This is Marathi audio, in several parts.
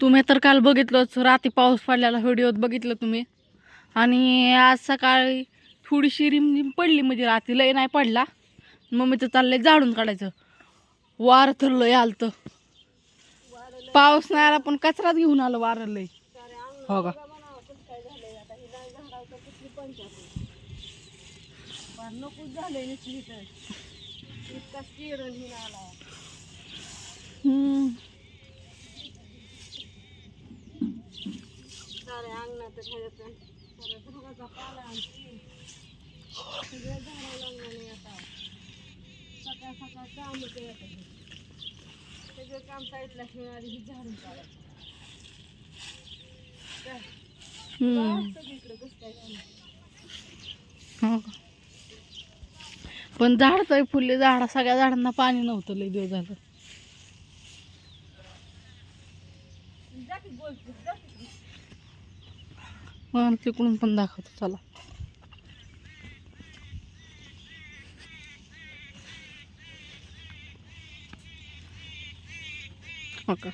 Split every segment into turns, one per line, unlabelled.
तुम्ही तर काल बघितलंच रात्री पाऊस पडलेला व्हिडिओत बघितलं तुम्ही. आणि आज सकाळी थोडीशी रिमझिम पडली म्हणजे राती लय नाही पडला. मम्मीचं चाललंय जाळून काढायचं. वार तर लय आलं पाऊस नाही आला पण कचराच घेऊन आलं वारं लय. हो का?
नकोच झालंय सकाळ सकाळ काम सगळं काम साईडला ठेवून आधी झाडून काढायचं सगळीकडे कसं
पण झाड तर फुलले झाड सगळ्या झाडांना पाणी नव्हतं लय दिवस झालं.
जा
मग तिकडून पण दाखवतो चला. हो का?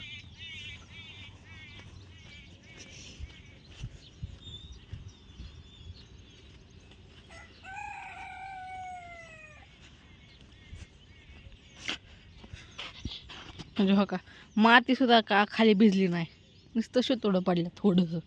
म्हणजे हो का? माती सुद्धा का खाली भिजली नाही? नुसतं थोडं पडलं थोडंसं.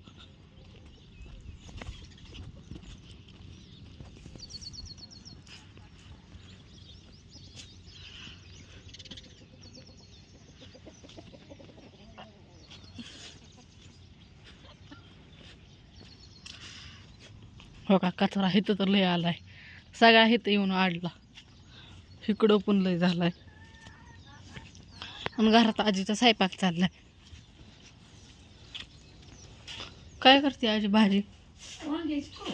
हो का? कचरा इथं तर लय आलाय. सगळा इथं येऊन आडला. इकडं पण लय झालाय. आणि घरात आजीचा स्वयंपाक चाललाय. काय करते आजी भाजी?
वांग्याची करू.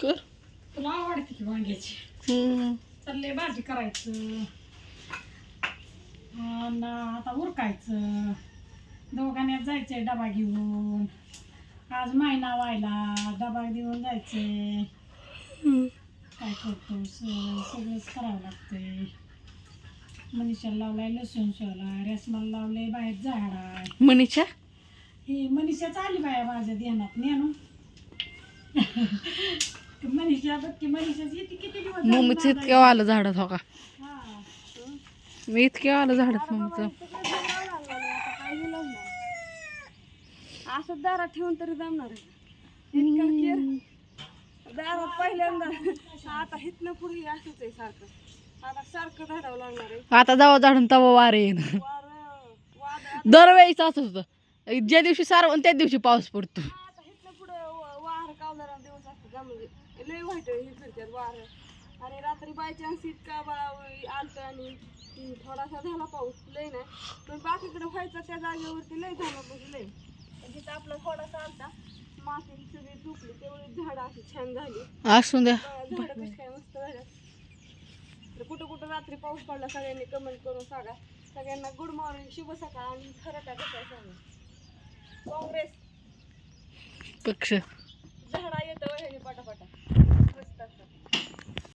कर.
तुला आवडते की वांग्याची?
हम्म.
चालले भाजी करायचं. आणि आता उरकायचं. दवाखान्यात जायचंय डबा घेऊन. आज महिना व्हायला डबा घेऊन जायचंय काय करतो? सगळंच करावं लागतंय मनीषाला लावलाय लसूण सोलाय रेसमाला लावलंय बाहेर झाड आहे
मनीषा?
ही मनीषाच आली बाया माझ्या ध्यानात नेणू मनीषा बघ मनीषाच येते किती दिवस
मम्मीचं इतक्या आलं झाडात हो. का. मी इतक्या आलं झाडात मम्मीचं
इतकं काय लावणार नाही, आता काय हे लावणार? असं दारात ठेवून तरी जमणार? इतका केर. दारात पहिल्यांदा. आता हिथनं पुढे हे असंच आहे सारखं. आता सारखं झाडावं लागणार आहे.
आता जावं झाडून तवा वारे येईन. दरवेळीच असं होतं. ज्या दिवशी सारवण त्या दिवशी पाऊस पडतो.
आता हिथनं पुढं वार कावणारा दिवस असतो का म्हणजे? लय वाईट हे फिरतात वार. आणि रात्री बाय चान्स इतका बळा आलतं आणि थोडासा झाला पाऊस. लय नाही. पण बाकीकडे व्हायचा त्या जागेवरती लय झाला पाऊस लय. तिथं आपला थोडासा आलता माती सगळी तेवढी झाडं अशी छान झाली.
असून द्या.
झाडं कशी काय मस्त झाल्या तर कुठं कुठं रात्री पाऊस पडला सगळ्यांनी कमेंट करून सांगा. सगळ्यांना गुड मॉर्निंग शुभ सकाळ आणि खरं काय कसं सांगा. काँग्रेस.
पक्ष.